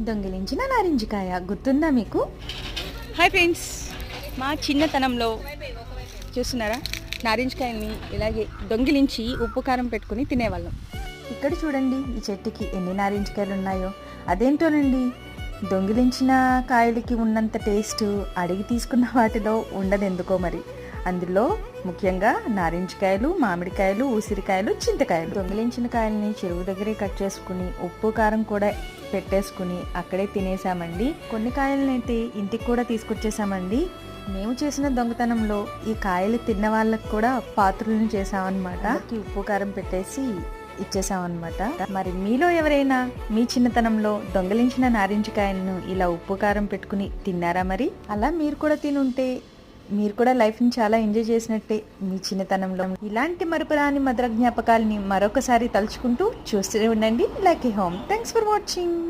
దొంగిలించిన నారింజకాయ. గుర్తుందా మీకు? Hi friends మా చిన్నతనంలో చూస్తున్నారా? నారింజకాయల్ని ఇలాగే దొంగిలించి ఉప్పు కారం పెట్టుకుని తినేవాళ్ళం. ఇక్కడ చూడండి ఈ చెట్టుకి ఎన్ని నారింజకాయలు ఉన్నాయో అదేంటోనండి? దొంగిలించిన కాయలకి ఉన్నంత టేస్ట్ అడిగి తీసుకున్న వాటిలో ఉండదు ఎందుకో మరి. అందులో ముఖ్యంగా నారింజకాయలు మామిడికాయలు ఉసిరికాయలు చింతకాయలు. దొంగిలించిన కాయల్ని చెరువు దగ్గరే కట్ చేసుకుని ఉప్పు కారం కూడా పెట్టేసుకుని అక్కడే తినేసామండి. కొన్ని కాయలనైతే ఇంటికి కూడా తీసుకొచ్చేసామండి. మేము చేసిన దొంగతనంలో ఈ కాయలు తిన్న వాళ్ళకు కూడా పాత్రలను చేసామన్నమాట ఉప్పు కారం పెట్టేసి ఇచ్చేసామన్నమాట. మరి మీలో ఎవరైనా మీ చిన్నతనంలో దొంగలించిన నారింజకాయలను ఇలా ఉప్పు కారం పెట్టుకుని తిన్నారా మరి? అలా మీరు కూడా తినుంటే మీరు కూడా లైఫ్ని చాలా ఎంజాయ్ చేసినట్టే మీ చిన్నతనంలో. ఇలాంటి మరపురాని మధుర జ్ఞాపకాలని మరొకసారి తలుచుకుంటూ చూస్తూనే ఉండండి. Lucky home. Thanks for watching.